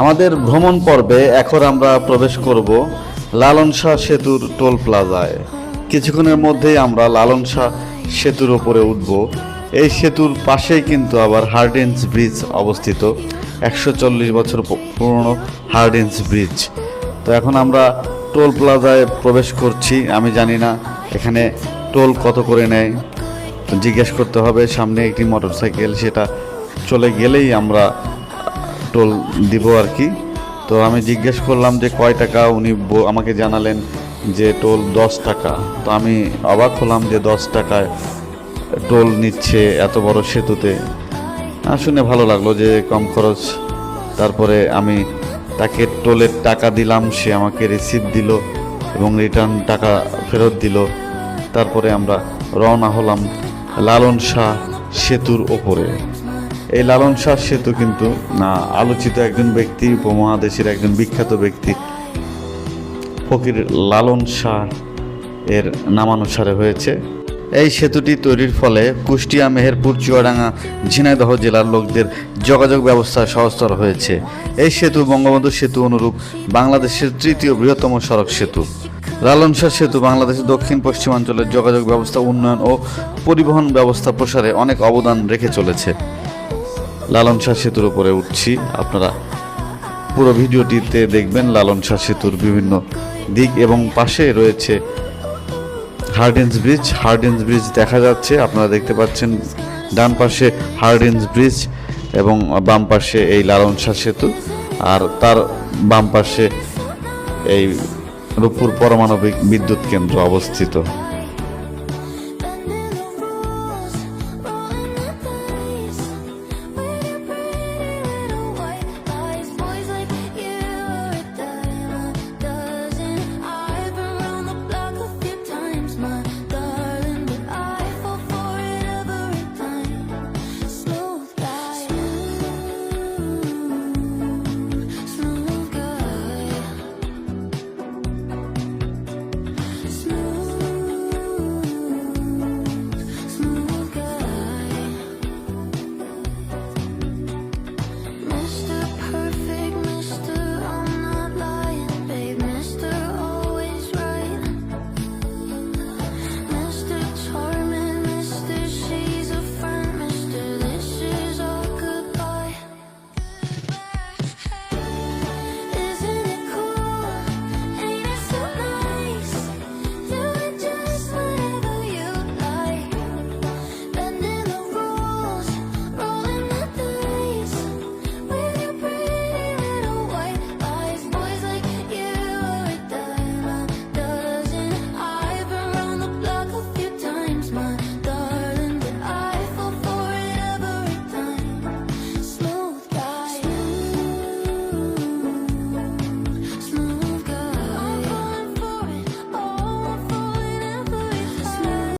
আমাদের ভ্রমণ পর্বে এখন আমরা প্রবেশ করব লালন শাহ সেতুর টোল প্লাজায়। কিছুক্ষণের মধ্যেই আমরা লালন শাহ সেতুর ওপরে উঠব। এই সেতুর পাশেই কিন্তু আবার হার্ডেন্স ব্রিজ অবস্থিত। একশো চল্লিশ বছর পুরনো হার্ডেন্স ব্রিজ। তো এখন আমরা টোল প্লাজায় প্রবেশ করছি। আমি জানি না এখানে টোল কত করে নেয়। জিজ্ঞেস করতে হবে, সামনে একটি মোটরসাইকেল, সেটা চলে গেলেই আমরা টোল দিব আর কি। তো আমি জিজ্ঞেস করলাম যে কয় টাকা? উনি আমাকে জানালেন যে টোল দশ টাকা। তো আমি অবাক হলাম যে দশ টাকায় টোল নিচ্ছে এত বড় সেতুতে। শুনে ভালো লাগল যে কম খরচ। তারপরে আমি তাকে টোলের টাকা দিলাম, সে আমাকে রিসিভ দিল এবং রিটার্ন টাকা ফেরত দিল। তারপরে আমরা রওনা হলাম লালন শাহ সেতুর ওপরে। এই লালন শাহ সেতু কিন্তু, না, আলোচিত একজন ব্যক্তি, উপমহাদেশের একজন বিখ্যাত ব্যক্তি, ফকির লালন শাহ এর নামানুসারে হয়েছে। এই সেতুটি তৈরির ফলে কুষ্টিয়া, মেহেরপুর, চুয়াডাঙ্গা, ঝিনাইদহ জেলার লোকদের যোগাযোগ ব্যবস্থা সহজতর হয়েছে। এই সেতু বঙ্গবন্ধু সেতু অনুরূপ বাংলাদেশের তৃতীয় বৃহত্তম সড়ক সেতু। লালন শাহ সেতু বাংলাদেশের দক্ষিণ পশ্চিমাঞ্চলের যোগাযোগ ব্যবস্থা, উন্নয়ন ও পরিবহন ব্যবস্থা প্রসারে অনেক অবদান রেখে চলেছে। লালন শাহ সেতুর উপরে উঠছি। আপনারা পুরো ভিডিওটিতে দেখবেন লালন শাহ সেতুর বিভিন্ন দিক এবং পাশে রয়েছে হার্ডেন্স ব্রিজ হার্ডেন্স ব্রিজ দেখা যাচ্ছে, আপনারা দেখতে পাচ্ছেন ডান পাশে হার্ডেন্স ব্রিজ এবং বাম পাশে এই লালন শাহ সেতু। আর তার বাম পাশে এই রূপপুর পারমাণবিক বিদ্যুৎ কেন্দ্র অবস্থিত।